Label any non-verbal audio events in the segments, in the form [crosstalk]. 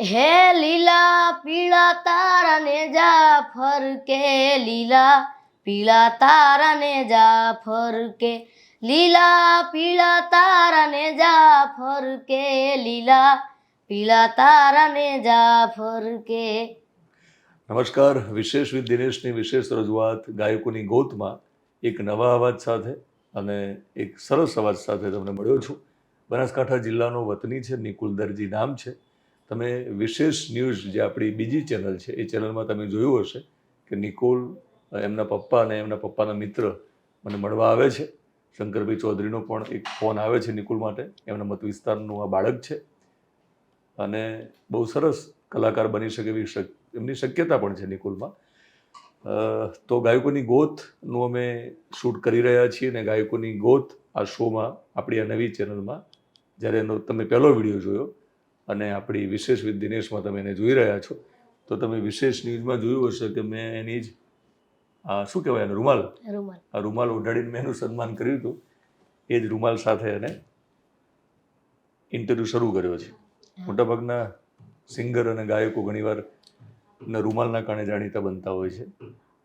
હે લીલા પીળા તારાને જાફર કે, લીલા પીળા તારાને જાફર કે, લીલા પીળા તારાને જાફર કે, લીલા પીળા તારાને જાફર કે. નમસ્કાર. વિશેષ વિથ દિનેશની વિશેષ રજૂઆત ગાયકોની ગોતમાં એક નવા અવાજ સાથે અને એક સરસ અવાજ સાથે તમને મળ્યો છું. બનાસકાંઠા જિલ્લાનો વતની છે નિકુલ દરજી નામ છે. તમે વિશેષ ન્યૂઝ જે આપણી બીજી ચેનલ છે, એ ચેનલમાં તમે જોયું હશે કે નિકુલ એમના પપ્પા અને એમના પપ્પાના મિત્ર મને મળવા આવે છે. શંકરભાઈ ચૌધરીનો પણ એક ફોન આવે છે નિકુલ માટે. એમના મત વિસ્તારનું આ બાળક છે. અને બહુ સરસ કલાકાર બની શકે એવી એમની શક્યતા પણ છે નિકુલમાં. તો ગાયકોની ગોથનું અમે શૂટ કરી રહ્યા છીએ અને ગાયકોની ગોત આ શોમાં, આપણી આ નવી ચેનલમાં, જ્યારે એનો તમે પહેલો વીડિયો જોયો અને આપણી વિશેષ વિથ દિનેશમાં તમે એને જોઈ રહ્યા છો તો તમે વિશેષ ન્યૂઝમાં જોયું હશે કે મેં એની જ આ શું કહેવાય એને રૂમાલ? રૂમાલ. આ રૂમાલ ઓઢાડીને મેં એનું સન્માન કર્યું હતું. એ જ રૂમાલ સાથે એને ઇન્ટરવ્યૂ શરૂ કર્યો છે. મોટાભાગના સિંગર અને ગાયકો ઘણીવાર રૂમાલના કારણે જાણીતા બનતા હોય છે.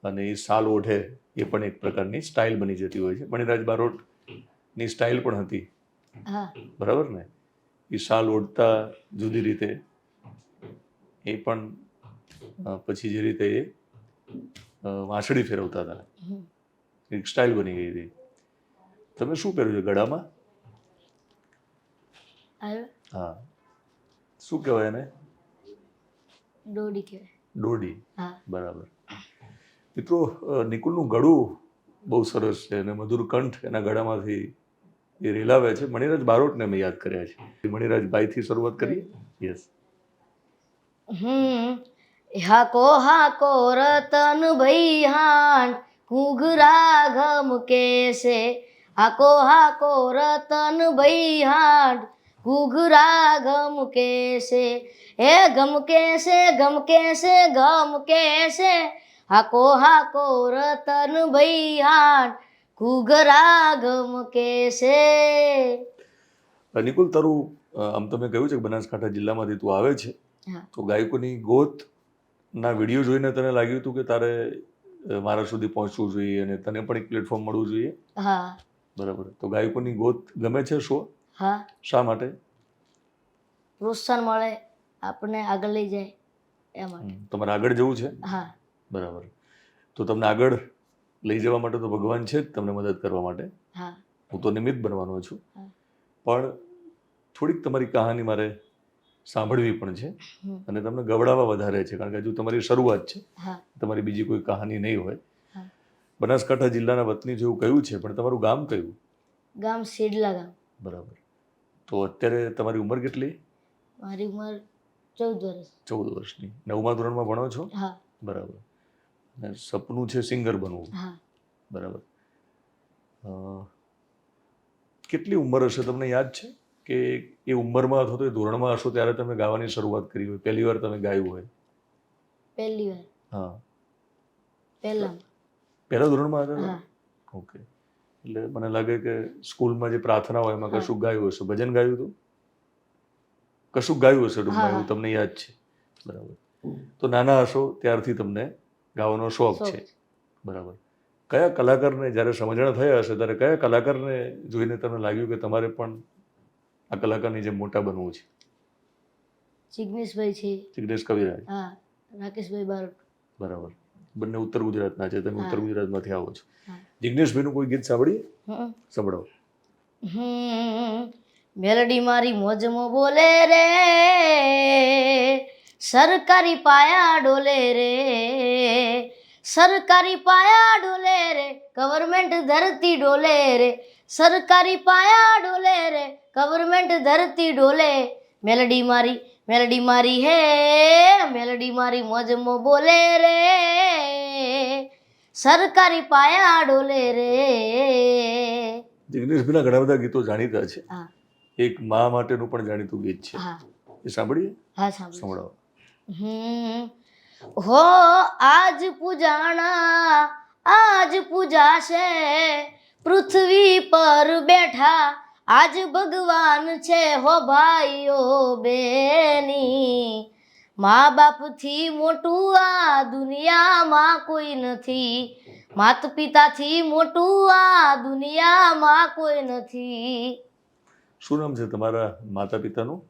અને એ સાલ ઓઢે એ પણ એક પ્રકારની સ્ટાઇલ બની જતી હોય છે. મણિરાજ બારોટની સ્ટાઇલ પણ હતી. બરાબર ને? એ શાલ ઓઢતા જુદી રીતે. એ પણ પછી જે રીતે એ વાંસળી ફેરવતા હતા. એક સ્ટાઇલ બની ગઈ હતી. તમે શું પહેર્યું છે ગળામાં? હા. શું કહેવાય એને? દોડી કહેવાય. હા. બરાબર. મિત્રો નિકુલનું ગળું બહુ સરસ છે અને મધુર કંઠ એના ગળામાંથી એ રેલાવે છે. મણિરાજ બારોટને અમે યાદ કર્યા છે. મણિરાજ ભાઈથી શરૂઆત કરીએ. Yes hmm. હાકો હાકો રતન ભાઈ હાંડ ઘૂઘરા ઘમ કેસે હાકો હાકો રતન ભાઈ હાંડ ઘૂઘરા ગમ કેસે હે ગમ કેસે ગમ કેસે ગમ કેસે હાકો હાકો રતન ભાઈ હાંડ ઘૂઘરા ગમ કેસે અ, નિકુલ તારું આમ તમે કહ્યું છે કે બનાસકાંઠા જિલ્લામાંથી તું આવે છે. તો ગાયકોની ગોત ના વીડિયો જોઈને તને લાગ્યું હતું કે તારે મારા સુધી પહોંચવું જોઈએ અને તને પણ એક પ્લેટફોર્મ મળવું જોઈએ? હા. બરાબર. તો ગાયકોની ગોત ગમે છે શો? હા. શા માટે? પ્રોત્સાહન મળે આપણને આગળ લઈ જાય એ માટે તમારે આગળ જવું છે? હા. બરાબર. તો તમને આગળ લઈ જવા માટે તો ભગવાન છે જ તમને મદદ કરવા માટે. હું. તો નિમિત્ત બનવાનો છું. પણ થોડીક તમારી કહાની મારે સાંભળવી પણ છે અને તમને ગવડાવવા વધારે છે કારણ કે હજુ તમારી શરૂઆત છે. તમારી બીજી કોઈ કહાની નહીં હોય. બનાસકાંઠા જિલ્લાના વતની જેવું કહ્યું છે પણ તમારું ગામ કયું? ગામ સેડલા ગામ. બરાબર. તો અત્યારે તમારી ઉંમર કેટલી? મારી ઉંમર ચૌદ વર્ષ. ચૌદ વર્ષની. નવમા ધોરણમાં ભણો છો? હા. બરાબર. અને સપનું છે સિંગર બનવું. બરાબર. કેટલી ઉંમર હશે તમને યાદ છે? કે એ ઉંમરમાં અથવા તો એ ધોરણમાં હશો ત્યારે તમે ગાવાની શરૂઆત કરી હોય? પહેલી વાર તમે ગાયું હોય? પહેલી વાર. હા. પહેલા. પહેલા ધોરણમાં હતા ઓકે. એટલે મને લાગે કે સ્કૂલમાં જે પ્રાર્થના હોય એમાં કશું કશુંક ગાયું હશે. ભજન ગાયું હતું? કશુંક ગાયું હશે ટૂંકમાં એવું તમને યાદ છે? બરાબર. તો નાના હશો ત્યારથી તમને ગાવાનો શોખ છે. બરાબર. કયા કલાકારને જ્યારે સમજણ થયા હશે ત્યારે કયા કલાકારને જોઈને તમને લાગ્યું કે તમારે પણ આ કલાકારની જેમ મોટા બનવું છે? જિગ્નેશભાઈ છે. જિગ્નેશ કવિરાજ. હા રાકેશભાઈ બારોટ. બરાબર. બંને ઉત્તર ગુજરાતના છે તમે ઉત્તર ગુજરાતમાંથી આવો છો. જિગ્નેશભાઈનું કોઈ ગીત સાંભળીએ? સાંભળો. મેલડી મારી મોજમાં બોલે રે. સરકારી પાયા ડોલે રે. સરકારી પાયા ડોલે રે. ગવર્મેન્ટ ધરતી ડોલે રે. સરકારી પાયા ડોલે રે. ગવર્મેન્ટ ધરતી ડોલે. મેલડી મારી મેલડી મારી હે. મેલડી મારી મોજમાં બોલે રે. સરકારી પાયા ડોલે રે. જગદીશભાઈના ઘણા બધા ગીતો જાણીતા છે. એક મા માટેનું પણ જાણીતું ગીત છે. એ સાંભળીએ? હા સાંભળો હો આજ પૂજાણા આજ પૂજાશે. પૃથ્વી પર બેઠા આજ ભગવાન છે હો ભાઈઓ બેની. મા બાપથી મોટું આ દુનિયામાં કોઈ નથી. માત પિતાથી મોટું આ દુનિયામાં કોઈ નથી. શું નામ છે તમારા માતા પિતાનું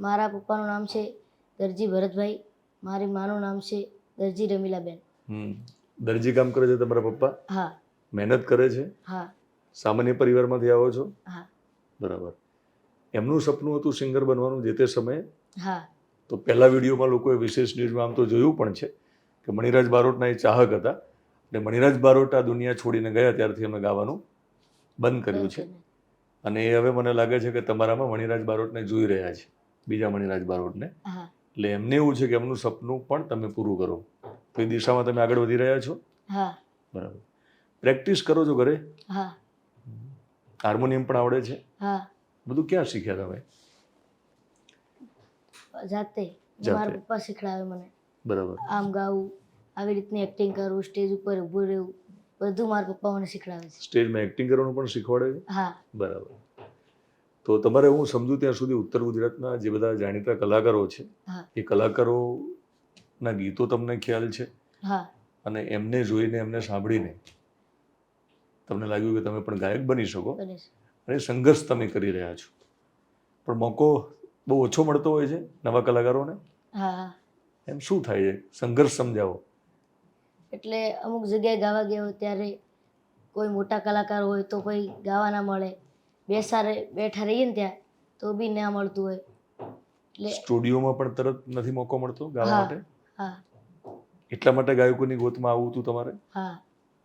મારા પપ્પાનું નામ છે દરજી ભરતભાઈ મારી માનું નામ છે દરજી રમીલાબેન. દરજી કામ કરે છે તમારા પપ્પા? હા. મહેનત કરે છે? હા. સામાન્ય પરિવારમાંથી આવો છો? હા. બરાબર. એમનું સપનું હતું સિંગર બનવાનું જે તે સમયે. હા. તો પહેલા વિડીયોમાં લોકોએ વિશેષ ન્યૂઝમાં આમ તો જોયું પણ છે કે મણિરાજ બારોટના એ ચાહક હતા. અને મણિરાજ બારોટ આ દુનિયા છોડીને ગયા ત્યારથી અમે ગાવાનું બંધ કર્યું છે. અને એ હવે મને લાગે છે કે તમારામાં મણિરાજ બારોટને જોઈ રહ્યા છે. બીજા મણિરાજ બારોટને. હા. એટલે એમને એવું છે કે એમનું સપનું પણ તમે પૂરું કરો. તો એ દિશામાં તમે આગળ વધી રહ્યા છો? હા. બરાબર. પ્રેક્ટિસ કરો છો ઘરે? હા. હાર્મોનિયમ પણ આવડે છે? હા. બધું ક્યાં શીખ્યા તમે? જાતે. મારા પપ્પા શીખડાવે મને. બરાબર. આમ ગાવું આવી રીતની એક્ટિંગ કરવું સ્ટેજ ઉપર ઊભું રહેવું બધું મારા પપ્પા મને શીખડાવે છે. સ્ટેજમાં એક્ટિંગ કરવાનું પણ શીખવાડે છે? હા. બરાબર. તો તમારે હું સમજુ ત્યાં સુધી ઉત્તર ગુજરાતના જે બધા જાણીતા કલાકારો છે એ કલાકારોના ગીતો તમને ખ્યાલ છે? અને એમને જોઈને એમને સાંભળીને તમને લાગ્યું કે તમે પણ ગાયક બની શકો? અને સંઘર્ષ તમે કરી રહ્યા છો. પણ મોકો બહુ ઓછો મળતો હોય છે નવા કલાકારોને? એમ શું થાય છે? સંઘર્ષ સમજાવો. એટલે અમુક જગ્યાએ ગાવા ગયા ત્યારે કોઈ મોટા કલાકાર હોય તો કોઈ ગાવા ના મળે. બેસા રહે બેઠા રહીએ ને ત્યાં તો બી ના મળતું હોય. એટલે સ્ટુડિયોમાં પણ તરત નથી મોકો મળતો ગાવા માટે? હા. એટલા માટે ગાયકોની ગોતમાં આવવું હતું તમારે? હા.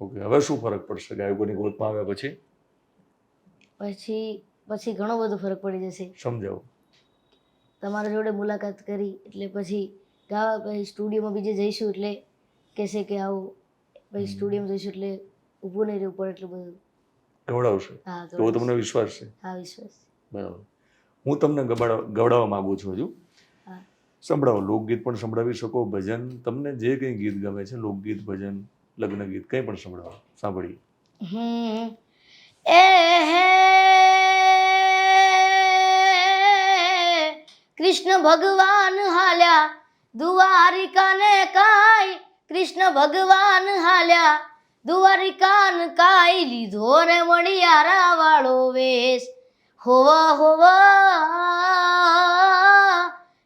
ઓકે હવે શું ફરક પડશે ગાયકોની ગોતમાં આવ્યા પછી? પછી પછી ઘણો બધો ફરક પડી જશે. સમજાવો. તમારા જોડે મુલાકાત કરી એટલે પછી ગાવા પછી સ્ટુડિયોમાં બીજે જઈશું એટલે કહેશે કે આવું પછી સ્ટુડિયોમાં જઈશું એટલે ઊભું નહીં રહેવું પડે એટલું બધું. ગવડાવશે. તો તમને વિશ્વાસ છે? બરાબર. હું તમને ગવડાવવા માંગુ છું હજુ. સંભળાવો લોકગીત પણ સંભળાવી શકો. ભજન તમને જે કંઈ ગીત ગમે છે લોકગીત ભજન લગ્ન ગીત કંઈ પણ સંભળાવો. સાંભળીએ. એ હે કૃષ્ણ ભગવાન હાલ્યા દ્વારિકાને કાય કૃષ્ણ ભગવાન હાલ્યા દ્વારિકાન કાઈ લીધો રે વણિયારા વાળો વેશ. હોવા હોવા,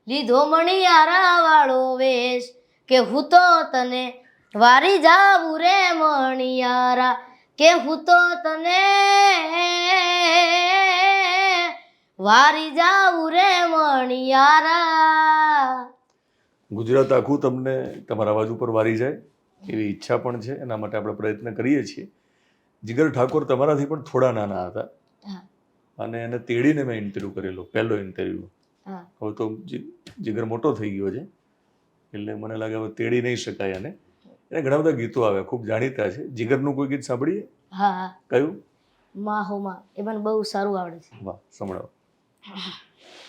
લીધો મણિયારા વાળો વેશ. કે હું તો તને વારી જાવું રે મણિયારા. કે હું તો તને વારી જાવું રે મણિયારા. ગુજરાત આખું તમને તમારા અવાજ ઉપર વારી જાય. એવી ઈચ્છા પણ છે એના માટે આપણે પ્રયત્ન કરીએ છીએ. જીગર ઠાકોર તમારાથી પણ થોડા નાના હતા. અને એને તેડીને મેં ઇન્ટરવ્યૂ કરેલો પહેલો ઇન્ટરવ્યૂ હવે તો જીગર મોટો થઈ ગયો છે એટલે મને લાગે હવે તેડી નહીં શકાય અને એને ઘણા બધા ગીતો આવે ખૂબ જાણીતા છે. જીગરનું કોઈ ગીત સાંભળીએ? હા કયું? માં હો માં એ મને બહુ સારું આવડે છે. વાહ સંભળાવો.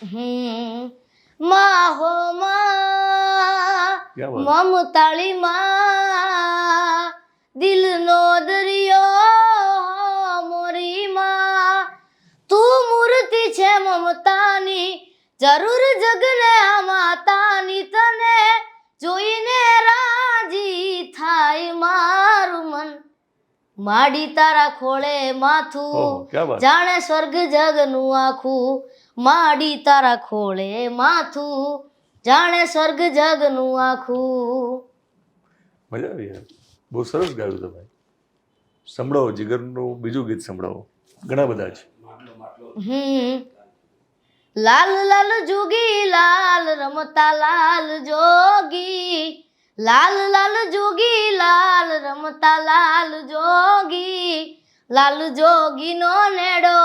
હમમાં હો માં મમતાળી માં દિલનો દરિયો મોરી માં તું મૂર્તિ છે મમતાની જરૂર જગને આ માતાની. તને જોઈને રાજી થાય મારું મન. માડી તારા ખોળે માથું જાણે સ્વર્ગ જગનું આખું. માડી તારા ખોળે માથું જાણે સ્વર્ગ જગનું આખું. મજા આવી બહુ સરસ ગાયું તમે સંભળાવો જીગરનું બીજું ગીત સંભળાવો. ઘણા બધા છે. હમ. લાલ લાલ જોગી લાલ રમતા લાલ જોગી. લાલ લાલ જોગી લાલ રમતા લાલ જોગી. લાલ જોગીનો નેડો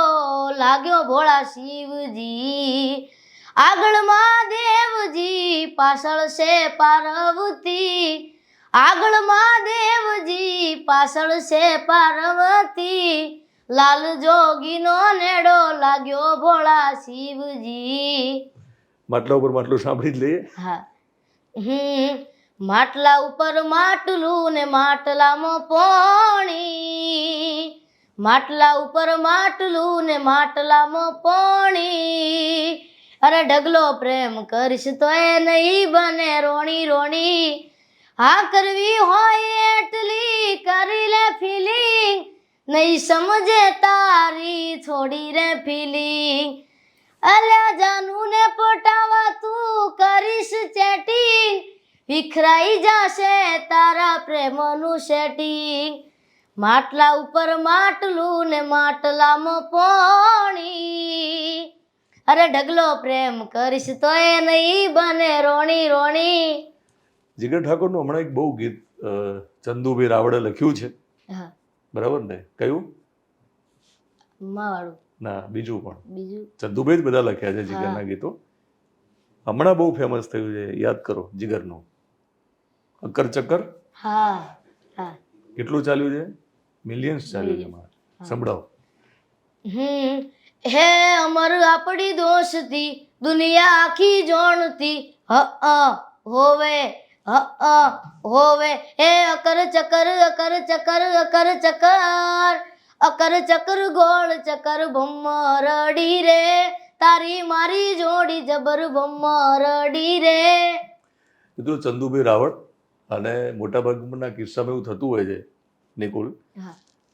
લાગ્યો ભોળા શિવજી. આગળ મહાદેવજી પાછળ છે પાર્વતી. આગળ મહાદેવજી પાછળ છે પાર્વતી. લાલ જોગીનો નેડો લાગ્યો ભોળા શિવજી. માટલા ઉપર માટલું સાંભળી જ લઈએ. હા. હમ. માટલા ઉપર માટલું ને માટલામાં પોણી. માટલા ઉપર માટલું ને માટલામાં પોણી. અરે ઢગલો પ્રેમ કરીશ તો એ નહીં બને રોણી રોણી. હા કરવી હોય એટલી કરી લે ફિલિંગ નહીં સમજે તારી થોડી રે ફિલિંગ અલ્યા જાનુને પટાવા તું કરીશ ચેટિંગ વિખરાઈ જશે તારા પ્રેમનું સેટિંગ માટલા ઉપર માટલું ને માટલામાં પોણી. અરે ઢગલો પ્રેમ કરીશ તો એ નહીં બને રોણી રોણી. જીગર ઠાકોરનું હમણાં એક બહુ ગીત ચંદુભાઈ રાવળે લખ્યું છે. બરાબર ને? કયું? ના બીજું પણ. બીજું? ચંદુભાઈ જ બધા લખ્યા છે જીગરના ગીતો. હમણાં બહુ ફેમસ થયું છે યાદ કરો જીગરનું. અક્કર ચક્કર? હા હા. કેટલું ચાલ્યું છે? મિલિયન્સ ચાલ્યું છે મારે. સંભળાવો. હમ હે અમર આપણી દોસ્તી દુનિયા આખી જોણતી. હ હોવે હ અ હોવે. હે અકર ચકર અકર ચકર અકર ચકર. અકર ચકર ગોળ ચકર ભમરડી રે. તારી મારી જોડી જબર ભમરડી રે. મિત્રો ચંદુભાઈ રાવળ અને મોટાભાગના કિસ્સામાં એવું થતું હોય છે નિકુલ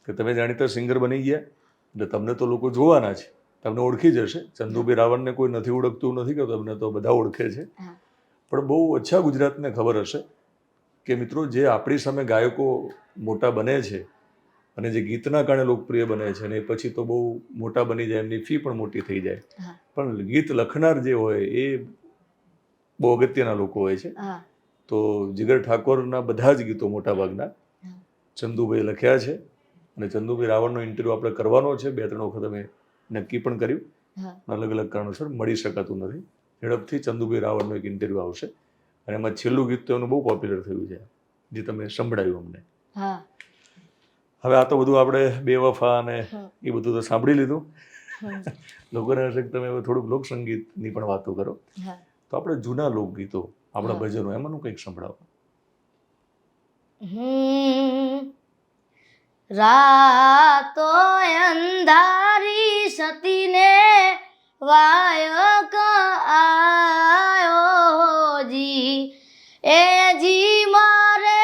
કે તમે જાણીતા સિંગર બની ગયા એટલે તમને તો લોકો જોવાના છે. તમને ઓળખી જશે ચંદુભાઈ રાવણને કોઈ નથી ઓળખતું નથી કે તમને તો બધા ઓળખે છે. પણ બહુ ઓછા ગુજરાતને ખબર હશે કે મિત્રો જે આપણી સામે ગાયકો મોટા બને છે અને જે ગીતના કારણે લોકપ્રિય બને છે અને એ પછી તો બહુ મોટા બની જાય એમની ફી પણ મોટી થઈ જાય. પણ ગીત લખનાર જે હોય એ બહુ અગત્યના લોકો હોય છે. તો જીગર ઠાકોરના બધા જ ગીતો મોટા ભાગના ચંદુભાઈ લખ્યા છે અને ચંદુભાઈ રાવણનો ઇન્ટરવ્યૂ આપણે કરવાનો છે. બે ત્રણ વખત અમે નક્કી પણ કર્યું. અલગ અલગ કારણોસર મળી શકાતું નથી. ઝડપથી ચંદુભાઈ રાવળનું એક ઇન્ટરવ્યુ આવશે. અને એમાં છેલ્લું ગીત તો એનું બહુ પોપ્યુલર થયું છે જે તમે સંભળાયું અમને. હવે આ તો બધું આપણે બે વફા અને એ બધું તો સાંભળી લીધું. લોકોને હશે તમે હવે થોડુંક લોકસંગીતની પણ વાતો કરો. તો આપણે જૂના લોકગીતો આપણા ભજનો એમાંનું કંઈક સંભળાવો. હમ. રાતો અંધારી સતીને વાયો આયો જી એ જી મારે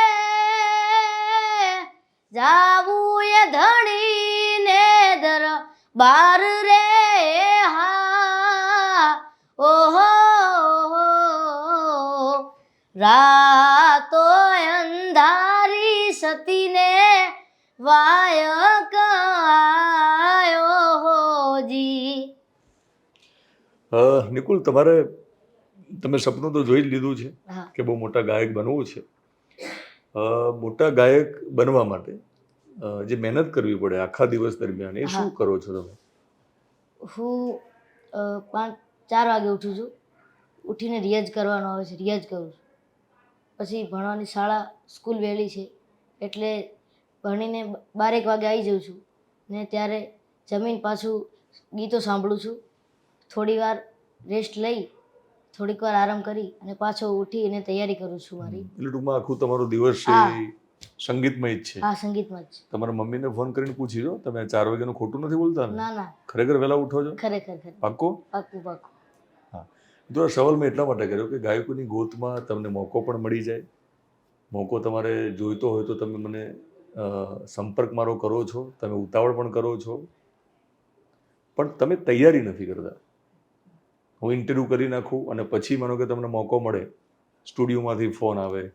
જાવું એ ધણીને દર બાર રે હા. ઓહો રાતો અંધારી સતીને વાયક આયો હોજી નિકુલ તમારે તમે સપનું તો જોઈ જ લીધું છે કે બહુ મોટા ગાયક બનવું છે. મોટા ગાયક બનવા માટે જે મહેનત કરવી પડે આખા દિવસ દરમિયાન એ શું કરો છો તમે? હું પાંચ ચાર વાગે ઉઠું છું. ઉઠીને રિયાઝ કરવાનો આવે છે રિયાઝ કરું છું. પછી ભણવાની શાળા સ્કૂલ વહેલી છે એટલે ભણીને બારેક વાગે આવી જાઉં છું. ને ત્યારે જમીન પાછું ગીતો સાંભળું છું. થોડી વાર રેસ્ટ લઈ થોડીક વાર આરામ કરી અને પાછો ઉઠી અને તૈયારી કરું છું મારી. એટલે ટૂંકમાં આખું તમારો દિવસ છે સંગીતમય જ છે. હા સંગીતમાં જ તમારા મમ્મીને ફોન કરીને પૂછી જો તમે ચાર વાગ્યાનું ખોટું નથી બોલતા ના? ના ખરેખર વહેલા ઉઠો છો? ખરેખર ખરે પાક્કો? પાકું પાકું તો આ સવાલ મેં એટલા માટે કર્યો કે ગાયકોની ગોતમાં તમને મોકો પણ મળી જાય. મોકો તમારે જોઈતો હોય તો તમે મને સંપર્ક મારો કરો છો, તમે ઉતાવળ પણ કરો છો. પણ તમે તૈયારી નથી કરતા. હું ઇન્ટરવ્યૂ કરી નાખું અને પછી માનો કે તમને મોકો મળે, સ્ટુડિયોમાંથી ફોન આવે,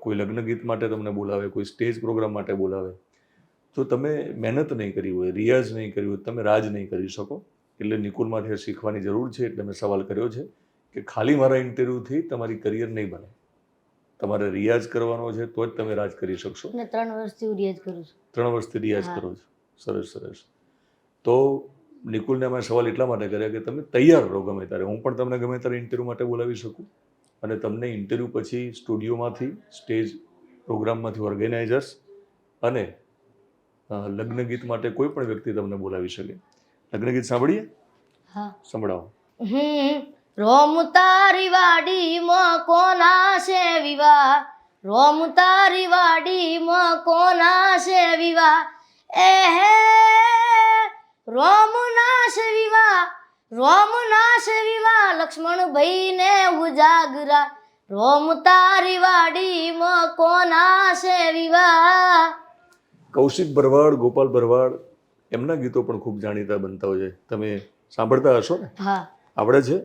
કોઈ લગ્ન ગીત માટે તમને બોલાવે, કોઈ સ્ટેજ પ્રોગ્રામ માટે બોલાવે. તો તમે મહેનત નહીં કરી હોય, રિયાઝ નહીં કર્યું હોય, તમે રાજ નહીં કરી શકો. એટલે નિકુલમાંથી શીખવાની જરૂર છે, એટલે મેં સવાલ કર્યો છે કે ખાલી મારા ઇન્ટરવ્યૂથી તમારી કરિયર નહીં બને. તમારે રિયાઝ કરવાનો છે તો જ તમે રાજ કરી શકશો. ને ત્રણ વર્ષથી હું રિયાઝ કરું છું. ત્રણ વર્ષથી રિયાઝ કરો છો. સરસ સરસ. તો નિકુલને અમે સવાલ એટલા માટે કર્યા કે તમે તૈયાર રહો ગમે ત્યારે. હું પણ તમને ગમે ત્યારે ઇન્ટરવ્યૂ માટે બોલાવી શકું. અને તમને ઇન્ટરવ્યૂ પછી સ્ટુડિયોમાંથી સ્ટેજ પ્રોગ્રામમાંથી ઓર્ગેનાઇઝર્સ અને લગ્ન ગીત માટે કોઈ પણ વ્યક્તિ તમને બોલાવી શકે. લગ્ન ગીત સાંભળીએ? હા. સંભળાવો. હમ. રોમ તારી વાડીમાં કોના છે વિવાહ? રોમ તારી વાડીમાં કોના છે વિવાહ? એ હે રોમ નાશ વિવાહ રોમ નાશ વિવા લક્ષ્મણ ભાઈને ઉજાગરા. રોમ તારી વાડી મ કોના છે વિવા કૌશિક ભરવાડ ગોપાલ ભરવાડ એમના ગીતો પણ ખૂબ જાણીતા બનતા હોય છે. તમે સાંભળતા હશો ને? હા. આવડે છે?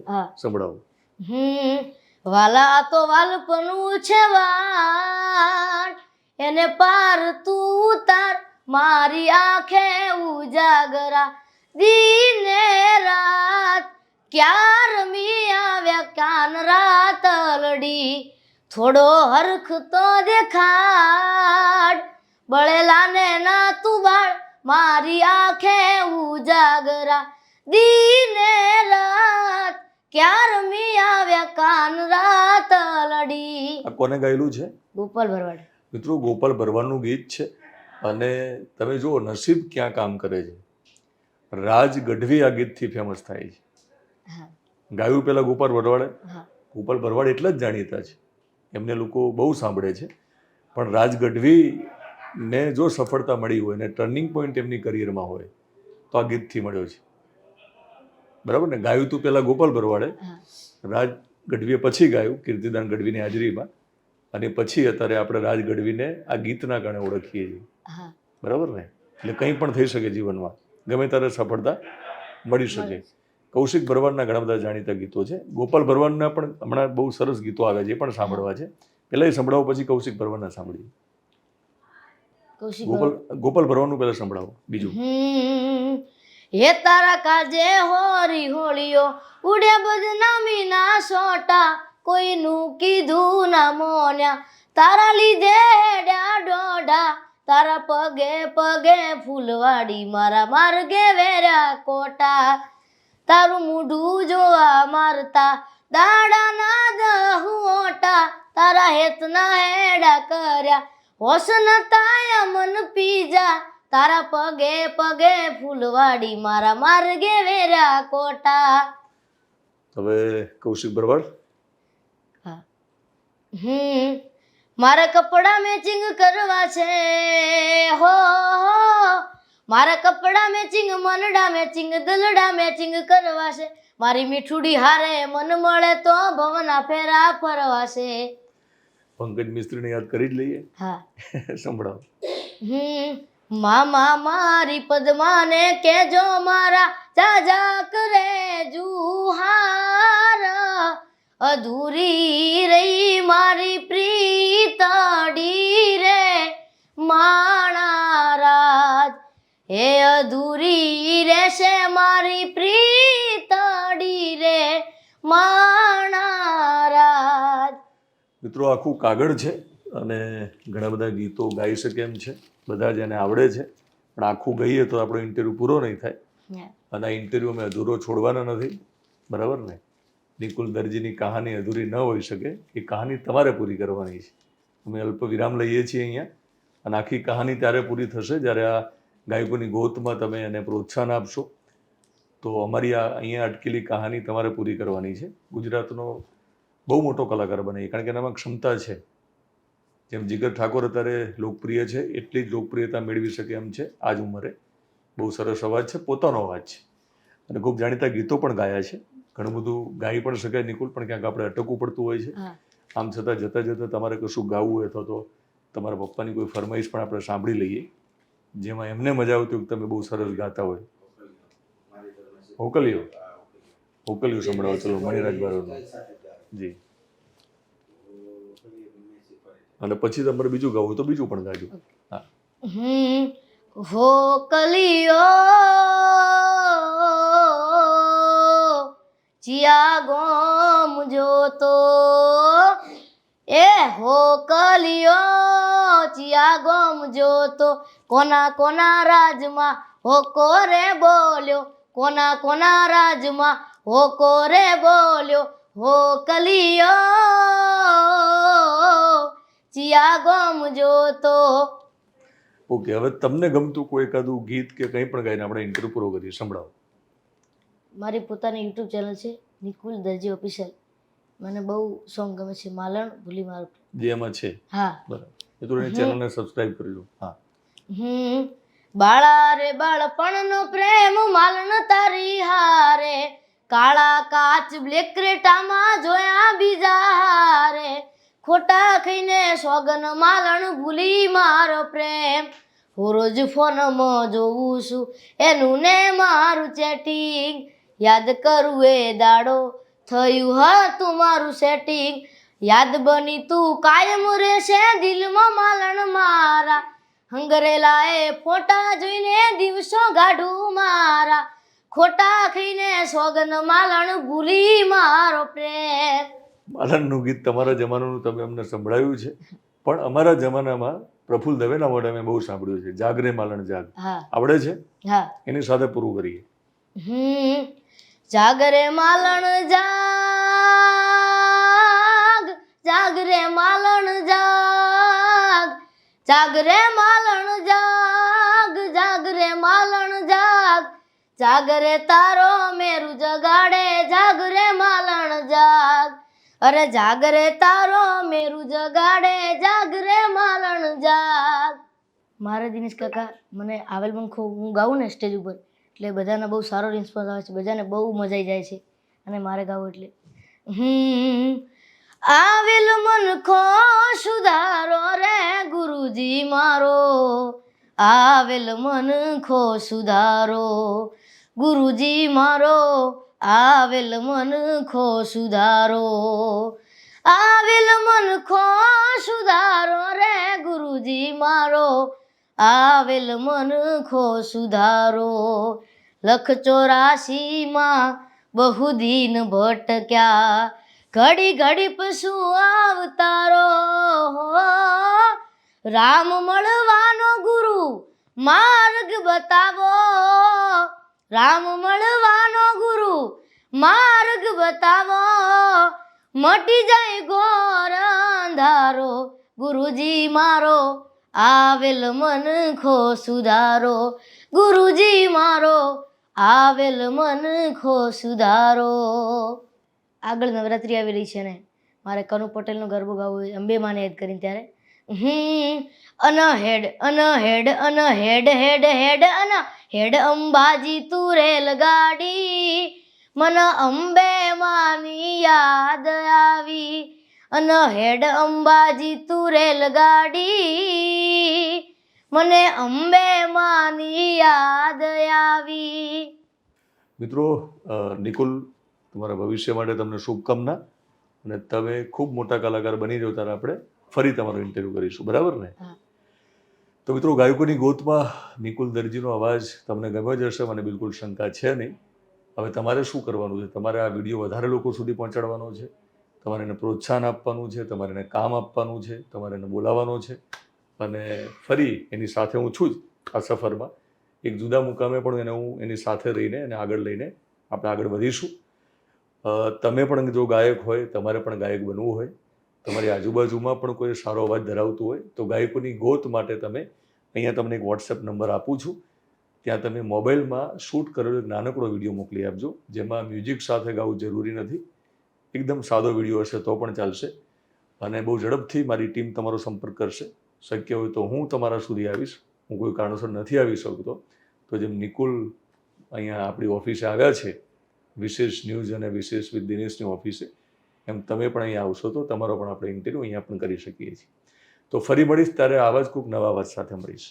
સંભળાવો. હમ વાલા તો વાલપનું છે વાળ એને પાર તું ઉતાર મારી આંખે ઉજાગરા દીને રાત. ક્યાર મી આવ્યા કાન રાત અલડી થોડો હરખ તો દેખાડ. બળેલાને ના તું બાળ મારી આંખે ઉજાગરા દીને રાત ક્યાં રમી આવ્યા કાન રાત લડી? આ કોને ગાયેલું છે? ગોપાલ ભરવાડ. મિત્રો ગોપાલ ભરવાડનું ગીત છે અને તમે જુઓ નસીબ ક્યાં કામ કરે છે? રાજ ગઢવી આ ગીતથી ફેમસ થાય છે. ગાયું પહેલાં ગોપાલ ભરવાડે? ગોપાલ ભરવાડ એટલા જ જાણીતા છે. એમને લોકો બહુ સાંભળે છે. પણ રાજ ગઢવી ને જો સફળતા મળી હોય ને ટર્નિંગ પોઈન્ટ એમની કરિયરમાં હોય તો આ ગીતથી મળ્યો છે. બરાબર ને? ગાયું તું પહેલાં ગોપાલ ભરવાડે. રાજ ગઢવીએ પછી ગાયું કીર્તિદાન ગઢવીની હાજરીમાં. અને પછી અત્યારે આપણે રાજ ગઢવીને આ ગીતના કારણે ઓળખીએ છીએ. બરાબર ને? એટલે કંઈ પણ થઈ શકે જીવનમાં. ગમે ત્યારે સફળતા મળી શકે. કૌશિક ભરવાડના ઘણા બધા જાણીતા ગીતો છે. ગોપાલ ભરવાડના પણ હમણાં બહુ સરસ ગીતો આવે છે એ પણ સાંભળવા છે. પહેલાં એ સંભળાવો પછી કૌશિક ભરવાડના સાંભળીએ. કૌશિક ગોપાલ ગોપાલ ભરવાડનું પહેલાં સંભળાવો બીજું. હે તારા કાજે હોરી હોળીઓ, ઉડે બદનામી ના સોટા. કોઈનું કીધું ના મોન્યા, તારા લીધે હેડ્યા ડોડા તારા પગે પગે ફૂલવાડી મારા માર્ગે વેર્યા કોટા. તારું મૂઢું જોવા મારતા દાડા ના દહુઓટા તારા હેતના હેડા કર્યા, હોશ તાયા મન પીજા. તારા પગે પગે ફૂલવાડી મારા માર્ગે વેરા કોટા. હવે કૌશિક બરવાડ હા. હમ મારા કપડા મેચિંગ કરવા છે. હો હો. મારા કપડા મેચિંગ મનડા મેચિંગ દલડા મેચિંગ કરવા છે. મારી મીઠુડી હારે મન મળે તો ભવના ફેરા ફરવા છે. પંકજ મિસ્ત્રીને યાદ કરી જ લઈએ. હા. [laughs] સંભળાવો. હમ મામા મારી પદ્માને કેજો મારા જાજા કરે જુહાર. અધૂરી રહી મારી પ્રીતડી રે માણા રાજ હે અધૂરી રહેશે મારી પ્રીતડી રે માણા રાજ મિત્રો આખું કાગળ છે. અને ઘણા બધા ગીતો ગાઈ શકે એમ છે. બધા જ એને આવડે છે. પણ આખું ગઈએ તો આપણો ઇન્ટરવ્યૂ પૂરો નહીં થાય. અને આ ઇન્ટરવ્યૂ અમે અધૂરો છોડવાનો નથી. બરાબર ને? નિકુલ દરજીની કહાની અધૂરી ન હોઈ શકે. એ કહાની તમારે પૂરી કરવાની છે. અમે અલ્પ વિરામ લઈએ છીએ અહીંયા. અને આખી કહાની ત્યારે પૂરી થશે જ્યારે આ ગાયકોની ગોતમાં તમે એને પ્રોત્સાહન આપશો. તો અમારી આ અહીંયા અટકેલી કહાની તમારે પૂરી કરવાની છે. ગુજરાતનો બહુ મોટો કલાકાર બને કારણ કે એનામાં ક્ષમતા છે. જેમ જીગર ઠાકોર અત્યારે લોકપ્રિય છે એટલી જ લોકપ્રિયતા મેળવી શકે એમ છે આ જ ઉંમરે. બહુ સરસ અવાજ છે પોતાનો અવાજ છે. અને ખૂબ જાણીતા ગીતો પણ ગાયા છે. ઘણું બધું ગાઈ પણ શકાય નિકુલ પણ ક્યાંક આપણે અટકવું પડતું હોય છે. આમ છતાં જતાં જતાં તમારે કશું ગાવું હોય અથવા તો તમારા પપ્પાની કોઈ ફરમાઈશ પણ આપણે સાંભળી લઈએ. જેમાં એમને મજા આવતી હોય કે તમે બહુ સરસ ગાતા હોય. હોકલિયો હોકલિયો સંભળાવો ચલો મણિરાજ બારોનું. જી. અને પછી તમારે બીજું ગાવું તો બીજું પણ ગાજો. હા. હો કલિયો જિયા ગોમ જોતો. એ હો કલિયો જિયા ગોમ જોતો. કોના કોના રાજમાં હોકો રે બોલ્યો? કોના કોના રાજમાં હોકો રે બોલ્યો? હો કલિયો ચિયા ગોમ જોતો. ઓકે હવે તમને ગમતું કોઈ એકાદું ગીત કે કંઈ પણ ગાઈને આપણે ઇન્ટરવ્યુ પૂરો કરીએ સંભળાવો. મારી પોતાની યુટ્યુબ ચેનલ છે નિકુલ દરજી ઓફિશિયલ મને બહુ સોંગ ગમે છે માલણ ભૂલી મારું. જે એમાં છે? હા. બરાબર. એ તો એની ચેનલને સબસ્ક્રાઇબ કરજો હા. હમ. બાળા રે બાળપણનો પ્રેમ માલણ તારી હારે. કાળા કાચ બ્લેક ક્રેટામાં જોયા બીજા રે ખોટા ખઈને સોગન માલણ ભૂલી મારો પ્રેમ. હું રોજ ફોનમાં જોઉં છું, એનું ને મારું ચેટિંગ યાદ કરું એ દાડો, થયું હતું મારું સેટિંગ યાદ બની તું કાયમ રહેશે દિલમાં માલણ મારા. હંગરેલા એ ફોટા જોઈને દિવસો ગાઢું મારા. ખોટા ખઈને સોગન માલણ ભૂલી મારો પ્રેમ. માલનનું ગીત તમારા જમાનાનું તમે અમને સંભળાયું છે. પણ અમારા જમાનામાં પ્રફુલ્લ દવેના મોઢે મેં બહુ સાંભળ્યું છે. જાગરે માલણ જાગ. આવડે છે? એની સાથે પૂરું કરીએ. જાગરે માલણ જાગ. જાગરે માલણ જાગ. જાગરે માલણ જાગ. જાગરે માલણ જાગ. જાગરે તારો મેરું જગાડે. જાગરે માલણ જાગ. અરે જાગરે તારો, મેરું જગાડે જાગરે માલણ જાગ. મારા દિનેશ કાકા, મને આવેલ પંખો હું ગાઉં ને સ્ટેજ ઉપર, એટલે બધાને બહુ સારો રિસ્પોન્સ આવે છે, બધાને બહુ મજા આવી જાય છે, અને મારે ગાવું એટલે. હમ, આવેલ મન ખો સુધારો રે ગુરુજી મારો. આવેલ મન ખો સુધારો ગુરુજી મારો. આવેલ મન ખો સુધારો, આવેલ મન ખો સુધારો રે ગુરુજી મારો, આવેલ મન ખો સુધારો. લખ ચોરાશીમાં બહુ દિન ભટક્યા, ઘડી ઘડી પશુ આવતારો રામ મળવાનો ગુરુ માર્ગ બતાવો. રામ મળવાનો ગુરુ, માર્ગ બતાવો. મટી જાય ઘોર અંધારો, ગુરુજી મારો, આવેલ મન ખો સુધારો. ગુરુજી મારો, આવેલ મન ખો સુધારો. આગળ નવરાત્રિ આવી રહી છે ને, મારે કનુ પટેલનો ગરબો ગાવો અંબે માને યાદ કરીને ત્યારે. હમ અન હેડ અન હેડ અન હેડ હેડ હેડ અન હેડ અંબાજી તું રેલ ગાડી મન અંબે માની યાદ આવી. અન હેડ અંબાજી તું રેલ ગાડી મને અંબે માની યાદ આવી. મિત્રો નિકુલ તમારા ભવિષ્ય માટે તમને શુભકામના અને તમે ખૂબ મોટા કલાકાર બની જાઓ ત્યારે આપણે ફરી તમારો ઇન્ટરવ્યૂ કરીશું. બરાબર ને? હા. તો મિત્રો, ગાયકોની ગોતમાં નિકુલ દરજીનો અવાજ તમને ગમ્યો જ હશે, મને બિલકુલ શંકા છે નહીં. હવે તમારે શું કરવાનું છે? તમારે આ વીડિયો વધારે લોકો સુધી પહોંચાડવાનો છે, તમારે એને પ્રોત્સાહન આપવાનું છે, તમારે એને કામ આપવાનું છે, તમારે એને બોલાવવાનો છે. અને ફરી એની સાથે હું છું જ આ સફરમાં. એક જુદા મુકામે પણ એને હું એની સાથે રહીને એને આગળ લઈને આપણે આગળ વધીશું. તમે પણ જો ગાયક હોય, તમારે પણ ગાયક બનવું હોય. તમારી આજુબાજુમાં પણ કોઈ સારો અવાજ ધરાવતું હોય તો ગાયકોની ગોત માટે તમે અહીંયા તમને એક વોટ્સએપ નંબર આપું છું. ત્યાં તમે મોબાઈલમાં શૂટ કરેલો એક નાનકડો વીડિયો મોકલી આપજો, જેમાં મ્યુઝિક સાથે ગાવું જરૂરી નથી. એકદમ સાદો વીડિયો હશે તો પણ ચાલશે. અને બહુ ઝડપથી મારી ટીમ તમારો સંપર્ક કરશે. શક્ય હોય તો હું તમારા સુધી આવીશ. હું કોઈ કારણોસર નથી આવી શકતો. તો જેમ નિકુલ અહીંયા આપણી ઓફિસે આવ્યા છે, વિશેષ ન્યૂઝ અને વિશેષ વિથ દિનેશની ઓફિસે એમ તમે પણ અહીંયા આવશો તો તમારો પણ આપણે ઇન્ટરવ્યૂ અહીંયા પણ કરી શકીએ છીએ. તો ફરી મળીશ ત્યારે આવા જ કોઈક નવા વાત સાથે મળીશ